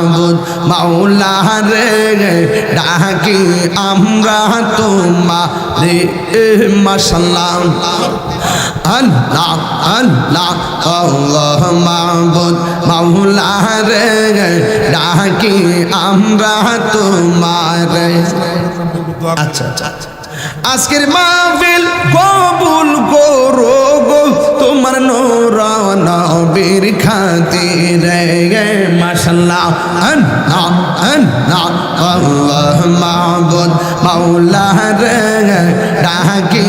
মাহবুদ মাওলা রে ডাকি আমরা তোমারে, মাশাল্লাহ। আল্লাহ আল্লাহ আল্লাহ মাহবুদ মাওলা রে ডাকি আমরা তোমারে। আচ্ছা আচ্ছা আচ্ছা। আজকের মাহফিল কবুল করো গো, তোমার নোর নবীর খাতির। গে মাশাল্লাহ আল্লাহ আল্লাহ আল্লাহ মাহবুদ মাওলা রে ডাকি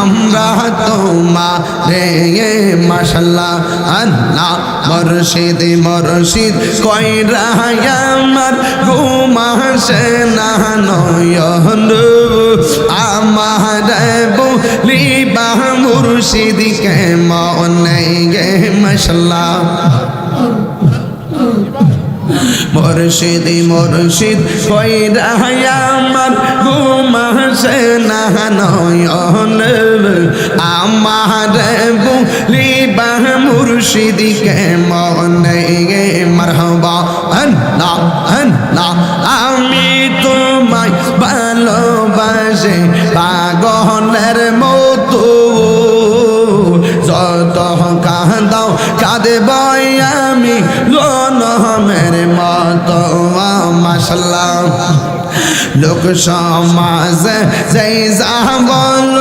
আমরা তোমারে মাশাল্লাহ আল্লাহ মুর্শিদ মুর্শিদ, কইরা আমার ঘুমাসে না, নয়ন আমার বলিবা মুর্শিদকে মনে গে মশলা মুর্শিদ মুর্শিদ, কইরা আমার ঘুমাসে না, নয়ন আমার বলিবা মুর্শিদকে মনে গে মারহবা। আমি তোমায় ভালোবাসে, পাগলের মতো কাঁদে বই আমি লোনমের মতো মাসাল্লাহ লোক সমাজ যেই যাবল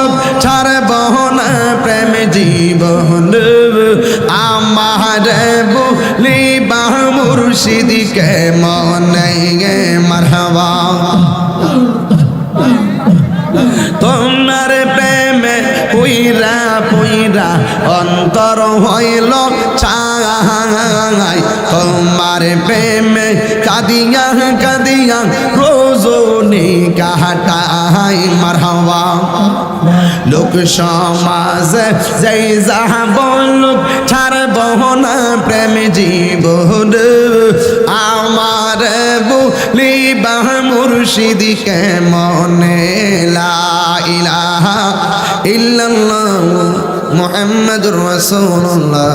ছাড়ব না প্রেম জীবন আমার বলি বাহ মুর্শিদিকে মনে মারহবা। অন্তর হইল চাই তোমার প্রেমে কাদিয়া কাদিয়া রোজনি কাটাই মারহাওয়া লোক সমাজ যেই যাহা বলুক, ছাড়ব না প্রেম জীবন। আমার বলি বাহ মুর্শিদিকে মনে লা ইলাহা ইল্লাল্লাহ। মুহাম্মাদুর রাসূলুল্লাহ